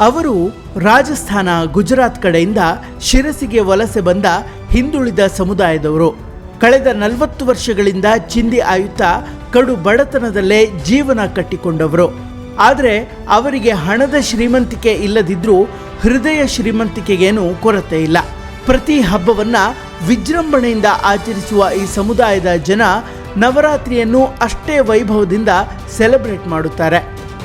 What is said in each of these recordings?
ಅವರು ರಾಜಸ್ಥಾನ, ಗುಜರಾತ್ ಕಡೆಯಿಂದ ಶಿರಸಿಗೆ ವಲಸೆ ಬಂದ ಹಿಂದುಳಿದ ಸಮುದಾಯದವರು. ಕಳೆದ ನಲವತ್ತು ವರ್ಷಗಳಿಂದ ಚಿಂದಿ ಆಯುತ್ತಾ ಕಡು ಬಡತನದಲ್ಲೇ ಜೀವನ ಕಟ್ಟಿಕೊಂಡವರು. ಆದರೆ ಅವರಿಗೆ ಹಣದ ಶ್ರೀಮಂತಿಕೆ ಇಲ್ಲದಿದ್ದರೂ ಹೃದಯ ಶ್ರೀಮಂತಿಕೆಗೇನು ಕೊರತೆ ಇಲ್ಲ. ಪ್ರತಿ ಹಬ್ಬವನ್ನು ವಿಜೃಂಭಣೆಯಿಂದ ಆಚರಿಸುವ ಈ ಸಮುದಾಯದ ಜನ ನವರಾತ್ರಿಯನ್ನು ಅಷ್ಟೇ ವೈಭವದಿಂದ ಸೆಲೆಬ್ರೇಟ್ ಮಾಡುತ್ತಾರೆ.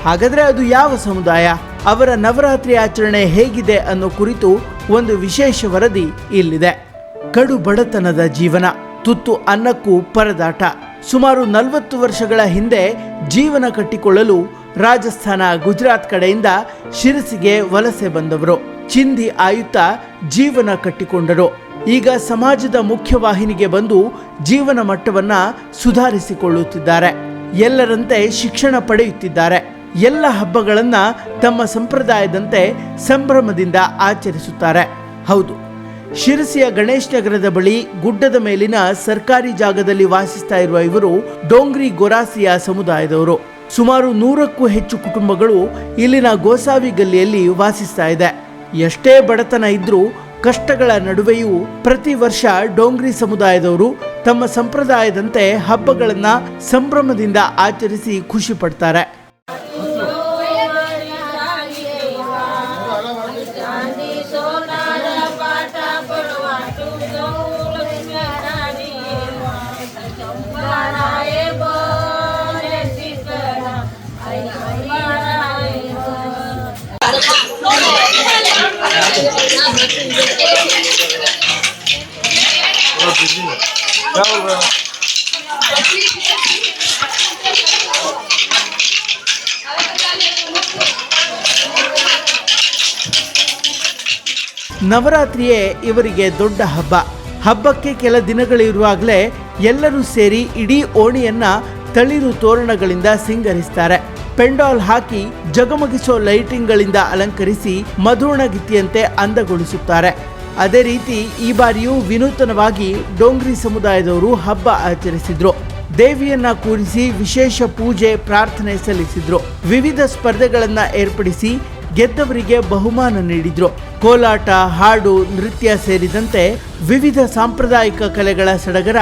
ಹಾಗಾದರೆ ಅದು ಯಾವ ಸಮುದಾಯ? ಅವರ ನವರಾತ್ರಿ ಆಚರಣೆ ಹೇಗಿದೆ ಅನ್ನೋ ಕುರಿತು ಒಂದು ವಿಶೇಷ ವರದಿ ಇಲ್ಲಿದೆ. ಕಡು ಬಡತನದ ಜೀವನ, ತುತ್ತು ಅನ್ನಕ್ಕೂ ಪರದಾಟ. ಸುಮಾರು ನಲವತ್ತು ವರ್ಷಗಳ ಹಿಂದೆ ಜೀವನ ಕಟ್ಟಿಕೊಳ್ಳಲು ರಾಜಸ್ಥಾನ ಗುಜರಾತ್ ಕಡೆಯಿಂದ ಶಿರಸಿಗೆ ವಲಸೆ ಬಂದವರು. ಚಿಂದಿ ಆಯುತ್ತಾ ಜೀವನ ಕಟ್ಟಿಕೊಂಡರು. ಈಗ ಸಮಾಜದ ಮುಖ್ಯವಾಹಿನಿಗೆ ಬಂದು ಜೀವನ ಮಟ್ಟವನ್ನ ಸುಧಾರಿಸಿಕೊಳ್ಳುತ್ತಿದ್ದಾರೆ. ಎಲ್ಲರಂತೆ ಶಿಕ್ಷಣ ಪಡೆಯುತ್ತಿದ್ದಾರೆ. ಎಲ್ಲ ಹಬ್ಬಗಳನ್ನು ತಮ್ಮ ಸಂಪ್ರದಾಯದಂತೆ ಸಂಭ್ರಮದಿಂದ ಆಚರಿಸುತ್ತಾರೆ. ಹೌದು, ಶಿರಸಿಯ ಗಣೇಶ್ ನಗರದ ಬಳಿ ಗುಡ್ಡದ ಮೇಲಿನ ಸರ್ಕಾರಿ ಜಾಗದಲ್ಲಿ ವಾಸಿಸ್ತಾ ಇರುವ ಇವರು ಡೋಂಗ್ರಿ ಗೊರಾಸಿಯ ಸಮುದಾಯದವರು. ಸುಮಾರು ನೂರಕ್ಕೂ ಹೆಚ್ಚು ಕುಟುಂಬಗಳು ಇಲ್ಲಿನ ಗೋಸಾವಿ ಗಲ್ಲಿಯಲ್ಲಿ ವಾಸಿಸ್ತಾ ಇದೆ. ಎಷ್ಟೇ ಬಡತನ ಇದ್ರೂ ಕಷ್ಟಗಳ ನಡುವೆಯೂ ಪ್ರತಿ ವರ್ಷ ಡೋಂಗ್ರಿ ಸಮುದಾಯದವರು ತಮ್ಮ ಸಂಪ್ರದಾಯದಂತೆ ಹಬ್ಬಗಳನ್ನು ಸಂಭ್ರಮದಿಂದ ಆಚರಿಸಿ ಖುಷಿ ಪಡ್ತಾರೆ. ನವರಾತ್ರಿಯೇ ಇವರಿಗೆ ದೊಡ್ಡ ಹಬ್ಬ. ಹಬ್ಬಕ್ಕೆ ಕೆಲ ದಿನಗಳಿರುವಾಗಲೇ ಎಲ್ಲರೂ ಸೇರಿ ಇಡೀ ಓಣಿಯನ್ನ ತಳಿರು ತೋರಣಗಳಿಂದ ಸಿಂಗರಿಸ್ತಾರೆ. ಪೆಂಡಾಲ್ ಹಾಕಿ ಜಗಮಗಿಸೋ ಲೈಟಿಂಗ್ಗಳಿಂದ ಅಲಂಕರಿಸಿ ಮಧುರ್ಣಗಿತ್ತಿಯಂತೆ ಅಂದಗೊಳಿಸುತ್ತಾರೆ. ಅದೇ ರೀತಿ ಈ ಬಾರಿಯೂ ವಿನೂತನವಾಗಿ ಡೋಂಗ್ರಿ ಸಮುದಾಯದವರು ಹಬ್ಬ ಆಚರಿಸಿದ್ರು. ದೇವಿಯನ್ನ ಕೂರಿಸಿ ವಿಶೇಷ ಪೂಜೆ, ಪ್ರಾರ್ಥನೆ ಸಲ್ಲಿಸಿದ್ರು. ವಿವಿಧ ಸ್ಪರ್ಧೆಗಳನ್ನ ಏರ್ಪಡಿಸಿ ಗೆದ್ದವರಿಗೆ ಬಹುಮಾನ ನೀಡಿದ್ರು. ಕೋಲಾಟ, ಹಾಡು, ನೃತ್ಯ ಸೇರಿದಂತೆ ವಿವಿಧ ಸಾಂಪ್ರದಾಯಿಕ ಕಲೆಗಳ ಸಡಗರ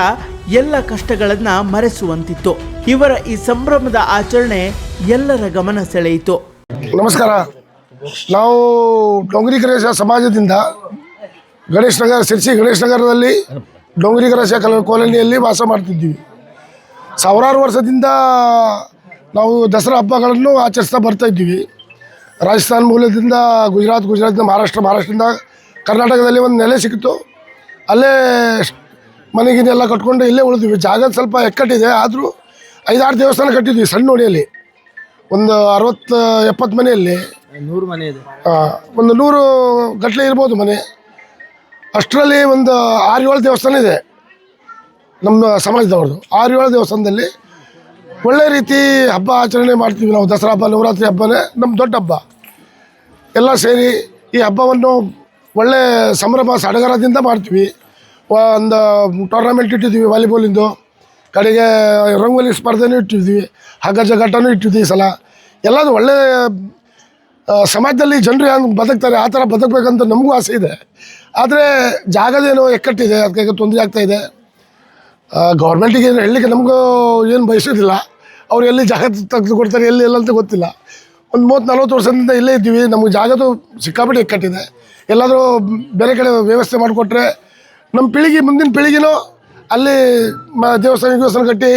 ಎಲ್ಲ ಕಷ್ಟಗಳನ್ನ ಮರೆಸುವಂತಿತ್ತು. ಇವರ ಈ ಸಂಭ್ರಮದ ಆಚರಣೆ ಎಲ್ಲರ ಗಮನ ಸೆಳೆಯಿತು. ನಮಸ್ಕಾರ. ನಾವು ಡೊಂಗರಿ ಸಮಾಜದಿಂದ ಗಣೇಶ್ ನಗರ ಸಿರ್ಸಿ ಗಣೇಶ್ ನಗರದಲ್ಲಿ ಡೊಂಗರಿ ಗಣೇಶ ಕಲ ಕಾಲೋನಿಯಲ್ಲಿ ವಾಸ ಮಾಡ್ತಿದ್ದೀವಿ. ಸಾವಿರಾರು ವರ್ಷದಿಂದ ನಾವು ದಸರಾ ಹಬ್ಬಗಳನ್ನು ಆಚರಿಸ್ತಾ ಬರ್ತಾ ಇದ್ದೀವಿ. ರಾಜಸ್ಥಾನ ಮೂಲದಿಂದ ಗುಜರಾತ್ ಗುಜರಾತ್ನ ಮಹಾರಾಷ್ಟ್ರ ಮಹಾರಾಷ್ಟ್ರದಿಂದ ಕರ್ನಾಟಕದಲ್ಲಿ ಒಂದು ನೆಲೆ ಸಿಕ್ಕಿತು. ಅಲ್ಲೇ ಮನೆಗಿನೆಲ್ಲ ಕಟ್ಕೊಂಡು ಇಲ್ಲೇ ಉಳಿದ್ವಿ. ಜಾಗ ಸ್ವಲ್ಪ ಎಕ್ಕಟ್ಟಿದೆ ಆದರೂ ಐದಾರು ದೇವಸ್ಥಾನ ಕಟ್ಟಿದ್ವಿ ಸಣ್ಣ ಹೊಣೆಯಲ್ಲಿ ಒಂದು ಅರವತ್ತು ಎಪ್ಪತ್ತು ಮನೆಯಲ್ಲಿ. ನೂರು ಮನೆ ಇದೆ. ಒಂದು ನೂರು ಗಟ್ಟಲೆ ಇರ್ಬೋದು ಮನೆ. ಅಷ್ಟರಲ್ಲಿ ಒಂದು ಆರು ಏಳು ದೇವಸ್ಥಾನ ಇದೆ. ನಮ್ಮ ಸಮಾಜದವ್ರದ್ದು. ಆರು ಏಳು ದೇವಸ್ಥಾನದಲ್ಲಿ ಒಳ್ಳೆ ರೀತಿ ಹಬ್ಬ ಆಚರಣೆ ಮಾಡ್ತೀವಿ ನಾವು. ದಸರಾ ಹಬ್ಬ, ನವರಾತ್ರಿ ಹಬ್ಬನೇ ನಮ್ಮ ದೊಡ್ಡ ಹಬ್ಬ. ಎಲ್ಲ ಸೇರಿ ಈ ಹಬ್ಬವನ್ನು ಒಳ್ಳೆ ಸಂಭ್ರಮ ಸಡಗರದಿಂದ ಮಾಡ್ತೀವಿ. ಒಂದು ಟೂರ್ನಮೆಂಟ್ ಇಟ್ಟಿದ್ದೀವಿ ವಾಲಿಬಾಲಿಂದು ಕಡೆಗೆ ರಂಗೋಲಿ ಸ್ಪರ್ಧೆನೂ ಇಟ್ಟಿದ್ವಿ ಹಗ್ಗ ಜಗ್ಗಾಟನೂ ಇಟ್ಟಿದ್ವಿ ಸಲ. ಎಲ್ಲದು ಒಳ್ಳೆ ಸಮಾಜದಲ್ಲಿ ಜನರು ಹೆಂಗೆ ಬದುಕ್ತಾರೆ, ಆ ಥರ ಬದುಕಬೇಕಂತ ನಮಗೂ ಆಸೆ ಇದೆ. ಆದರೆ ಜಾಗದೇನೋ ಎಕ್ಕಟ್ಟಿದೆ ಅದಕ್ಕೆ ತೊಂದರೆ ಆಗ್ತಾ ಇದೆ. ಗೌರ್ಮೆಂಟಿಗೆ ಏನು ಹೇಳಲಿಕ್ಕೆ ನಮಗೂ ಏನು ಬಯಸೋದಿಲ್ಲ ಅವ್ರು ಎಲ್ಲಿ ಜಾಗ ತೆಗೆದು ಕೊಡ್ತಾರೆ, ಎಲ್ಲಿ ಎಲ್ಲ ಅಂತ ಗೊತ್ತಿಲ್ಲ. ಒಂದು ಮೂವತ್ತು ನಲ್ವತ್ತು ವರ್ಷದಿಂದ ಇಲ್ಲೇ ಇದ್ದೀವಿ, ನಮಗೆ ಜಾಗದು ಸಿಕ್ಕಾಪಟ್ಟೆ ಎಕ್ಕಟ್ಟಿದೆ. ಎಲ್ಲಾದರೂ ಬೇರೆ ಕಡೆ ವ್ಯವಸ್ಥೆ ಮಾಡಿಕೊಟ್ರೆ ನಮ್ಮ ಪೀಳಿಗೆ ಮುಂದಿನ ಪೀಳಿಗೆನೂ ಅಲ್ಲಿ ಮ, ದೇವಸ್ಥಾನ ದೇವಸ್ಥಾನ ಕಟ್ಟಿ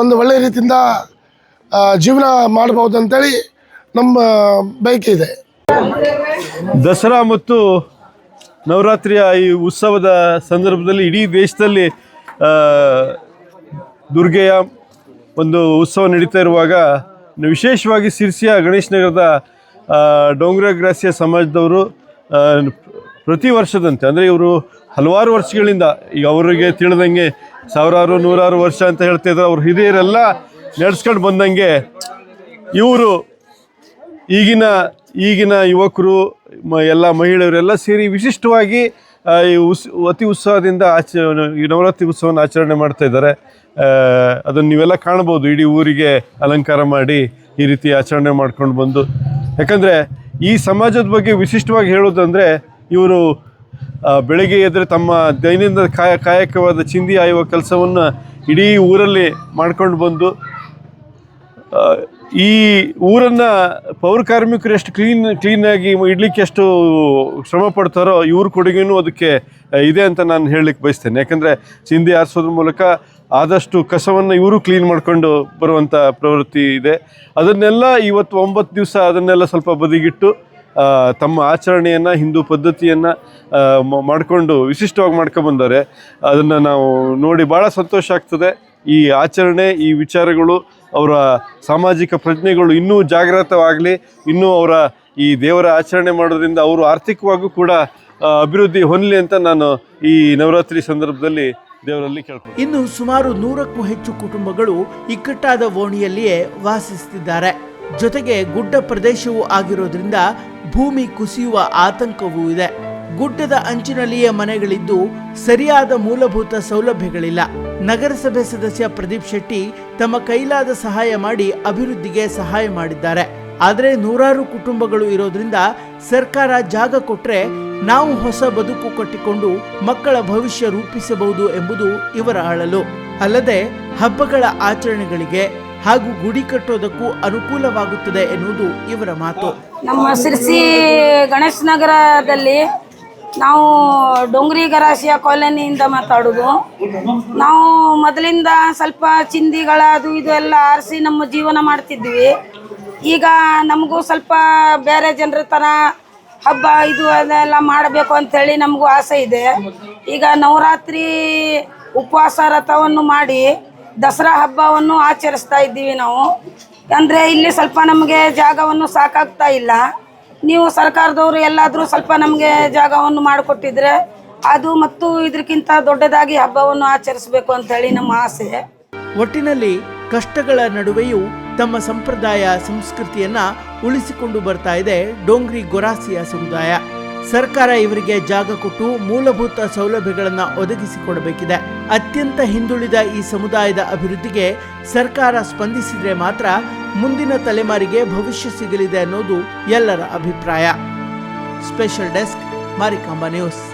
ಒಂದು ಒಳ್ಳೆಯ ರೀತಿಯಿಂದ ಜೀವನ ಮಾಡ್ಬೋದು ಅಂತೇಳಿ ನಮ್ಮ ಬೈಕ್ ಇದೆ. ದಸರಾ ಮತ್ತು ನವರಾತ್ರಿಯ ಈ ಉತ್ಸವದ ಸಂದರ್ಭದಲ್ಲಿ ಇಡೀ ದೇಶದಲ್ಲಿ ದುರ್ಗೆಯ ಒಂದು ಉತ್ಸವ ನಡೀತಾ ಇರುವಾಗ ವಿಶೇಷವಾಗಿ ಸಿರ್ಸಿಯ ಗಣೇಶ್ ನಗರದ ಆ, ಡೋಂಗ್ರ ಗ್ರಾಸಿಯ ಸಮಾಜದವರು ಪ್ರತಿ ವರ್ಷದಂತೆ ಅಂದರೆ ಇವರು ಹಲವಾರು ವರ್ಷಗಳಿಂದ ಈಗ ಅವರಿಗೆ ತಿಳಿದಂಗೆ ಸಾವಿರಾರು ನೂರಾರು ವರ್ಷ ಅಂತ ಹೇಳ್ತಾ ಇದ್ದಾರೆ ಅವ್ರ ಹಿರಿಯರೆಲ್ಲ ನಡೆಸ್ಕೊಂಡು ಬಂದಂಗೆ ಇವರು ಈಗಿನ ಈಗಿನ ಯುವಕರು ಎಲ್ಲ ಮಹಿಳೆಯರೆಲ್ಲ ಸೇರಿ ವಿಶಿಷ್ಟವಾಗಿ ಈ ಉಸ್, ಅತಿ ಉತ್ಸಾಹದಿಂದ ಆಚ, ಈ ನವರಾತ್ರಿ ಉತ್ಸವನ ಆಚರಣೆ ಮಾಡ್ತಾ ಇದ್ದಾರೆ. ಅದನ್ನು ನೀವೆಲ್ಲ ಕಾಣ್ಬೋದು ಇಡೀ ಊರಿಗೆ ಅಲಂಕಾರ ಮಾಡಿ ಈ ರೀತಿ ಆಚರಣೆ ಮಾಡ್ಕೊಂಡು ಬಂದು. ಯಾಕಂದರೆ ಈ ಸಮಾಜದ ಬಗ್ಗೆ ವಿಶಿಷ್ಟವಾಗಿ ಹೇಳೋದಂದರೆ ಇವರು ಬೆಳಗ್ಗೆ ಎದ್ದರೆ ತಮ್ಮ ದೈನಂದಿನ ಕಾಯ, ಕಾಯಕವಾದ ಚಿಂದಿ ಆಯುವ ಕೆಲಸವನ್ನು ಇಡೀ ಊರಲ್ಲಿ ಮಾಡ್ಕೊಂಡು ಬಂದು ಈ ಊರನ್ನು ಪೌರ ಕಾರ್ಮಿಕರು ಎಷ್ಟು ಕ್ಲೀನ್ ಕ್ಲೀನಾಗಿ ಇಡ್ಲಿಕ್ಕೆ ಎಷ್ಟು ಶ್ರಮ ಪಡ್ತಾರೋ ಇವ್ರ ಕೊಡುಗೆನೂ ಅದಕ್ಕೆ ಇದೆ ಅಂತ ನಾನು ಹೇಳಲಿಕ್ಕೆ ಬಯಸ್ತೇನೆ. ಯಾಕಂದರೆ ಚಿಂದಿ ಆರಿಸೋದ್ರ ಮೂಲಕ ಆದಷ್ಟು ಕಸವನ್ನು ಇವರು ಕ್ಲೀನ್ ಮಾಡ್ಕೊಂಡು ಬರುವಂಥ ಪ್ರವೃತ್ತಿ ಇದೆ. ಅದನ್ನೆಲ್ಲ ಇವತ್ತು ಒಂಬತ್ತು ದಿವಸ ಅದನ್ನೆಲ್ಲ ಸ್ವಲ್ಪ ಬದಿಗಿಟ್ಟು ತಮ್ಮ ಆಚರಣೆಯನ್ನು, ಹಿಂದೂ ಪದ್ಧತಿಯನ್ನು ಮಾಡಿಕೊಂಡು ವಿಶಿಷ್ಟವಾಗಿ ಮಾಡ್ಕೊಂಬಂದವ್ರೆ ಅದನ್ನು ನಾವು ನೋಡಿ ಭಾಳ ಸಂತೋಷ ಆಗ್ತದೆ. ಈ ಆಚರಣೆ, ಈ ವಿಚಾರಗಳು ಅವರ ಸಾಮಾಜಿಕ ಪ್ರಜ್ಞೆಗಳು ಇನ್ನೂ ಜಾಗೃತವಾಗಲಿ, ಇನ್ನೂ ಅವರ ಈ ದೇವರ ಆಚರಣೆ ಮಾಡೋದ್ರಿಂದ ಅವರು ಆರ್ಥಿಕವಾಗೂ ಕೂಡ ಅಭಿವೃದ್ಧಿ ಹೊಂದಲಿ ಅಂತ ನಾನು ಈ ನವರಾತ್ರಿ ಸಂದರ್ಭದಲ್ಲಿ ದೇವರಲ್ಲಿ ಕೇಳ್ತೀನಿ ಇನ್ನು ಸುಮಾರು ನೂರಕ್ಕೂ ಹೆಚ್ಚು ಕುಟುಂಬಗಳು ಇಕ್ಕಟ್ಟಾದ ಓಣಿಯಲ್ಲಿಯೇ ವಾಸಿಸುತ್ತಿದ್ದಾರೆ. ಜೊತೆಗೆ ಗುಡ್ಡ ಪ್ರದೇಶವೂ ಆಗಿರೋದ್ರಿಂದ ಭೂಮಿ ಕುಸಿಯುವ ಆತಂಕವೂ ಇದೆ. ಗುಡ್ಡದ ಅಂಚಿನಲ್ಲಿಯೇ ಮನೆಗಳಿದ್ದು ಸರಿಯಾದ ಮೂಲಭೂತ ಸೌಲಭ್ಯಗಳಿಲ್ಲ. ನಗರಸಭೆ ಸದಸ್ಯ ಪ್ರದೀಪ್ ಶೆಟ್ಟಿ ತಮ್ಮ ಕೈಲಾದ ಸಹಾಯ ಮಾಡಿ ಅಭಿವೃದ್ಧಿಗೆ ಸಹಾಯ ಮಾಡಿದ್ದಾರೆ. ಆದರೆ ನೂರಾರು ಕುಟುಂಬಗಳು ಇರೋದ್ರಿಂದ ಸರ್ಕಾರ ಜಾಗ ಕೊಟ್ಟರೆ ನಾವು ಹೊಸ ಬದುಕು ಕಟ್ಟಿಕೊಂಡು ಮಕ್ಕಳ ಭವಿಷ್ಯ ರೂಪಿಸಬಹುದು ಎಂಬುದು ಇವರ ಅಳಲು. ಅಲ್ಲದೆ ಹಬ್ಬಗಳ ಆಚರಣೆಗಳಿಗೆ ಹಾಗೂ ಗುಡಿ ಕಟ್ಟೋದಕ್ಕೂ ಅನುಕೂಲವಾಗುತ್ತದೆ ಎನ್ನುವುದು ಇವರ ಮಾತು. ನಮ್ಮ ಸಿರ್ಸಿ ಗಣೇಶ್ ನಗರದಲ್ಲಿ ನಾವು ಡೊಂಗ್ರಿ ಗರಾಸಿಯ ಕಾಲೋನಿಯಿಂದ ಮಾತಾಡೋದು. ನಾವು ಮೊದಲಿಂದ ಸ್ವಲ್ಪ ಚಿಂದಿಗಳ ಅದು ಇದು ಎಲ್ಲ ಆರಿಸಿ ನಮ್ಮ ಜೀವನ ಮಾಡ್ತಿದ್ವಿ. ಈಗ ನಮಗೂ ಸ್ವಲ್ಪ ಬೇರೆ ಜನರ ಥರ ಹಬ್ಬ ಇದು ಅದೆಲ್ಲ ಮಾಡಬೇಕು ಅಂಥೇಳಿ ನಮಗೂ ಆಸೆ ಇದೆ. ಈಗ ನವರಾತ್ರಿ ಉಪವಾಸ ರಥವನ್ನು ಮಾಡಿ ದಸರಾ ಹಬ್ಬವನ್ನು ಆಚರಿಸ್ತಾ ಇದ್ದೀವಿ ನಾವು. ಅಂದರೆ ಇಲ್ಲಿ ಸ್ವಲ್ಪ ನಮಗೆ ಜಾಗವನ್ನು ಸಾಕಾಗ್ತಾ ಇಲ್ಲ. ನೀವು ಸರ್ಕಾರದವರು ಎಲ್ಲಾದರೂ ಸ್ವಲ್ಪ ನಮಗೆ ಜಾಗವನ್ನು ಮಾಡಿಕೊಟ್ಟಿದ್ರೆ ಅದು ಮತ್ತು ಇದಕ್ಕಿಂತ ದೊಡ್ಡದಾಗಿ ಹಬ್ಬವನ್ನು ಆಚರಿಸಬೇಕು ಅಂತೇಳಿ ನಮ್ಮ ಆಸೆ. ಒಟ್ಟಿನಲ್ಲಿ ಕಷ್ಟಗಳ ನಡುವೆಯೂ ತಮ್ಮ ಸಂಪ್ರದಾಯ, ಸಂಸ್ಕೃತಿಯನ್ನ ಉಳಿಸಿಕೊಂಡು ಬರ್ತಾ ಇದೆ ಡೋಂಗ್ರಿ ಗೊರಾಸಿಯ ಸಮುದಾಯ. ಸರ್ಕಾರ ಇವರಿಗೆ ಜಾಗ ಕೊಟ್ಟು ಮೂಲಭೂತ ಸೌಲಭ್ಯಗಳನ್ನು ಒದಗಿಸಿಕೊಡಬೇಕಿದೆ. ಅತ್ಯಂತ ಹಿಂದುಳಿದ ಈ ಸಮುದಾಯದ ಅಭಿವೃದ್ಧಿಗೆ ಸರ್ಕಾರ ಸ್ಪಂದಿಸಿದರೆ ಮಾತ್ರ ಮುಂದಿನ ತಲೆಮಾರಿಗೆ ಭವಿಷ್ಯ ಸಿಗಲಿದೆ ಅನ್ನೋದು ಎಲ್ಲರ ಅಭಿಪ್ರಾಯ. Special desk Marikamba news.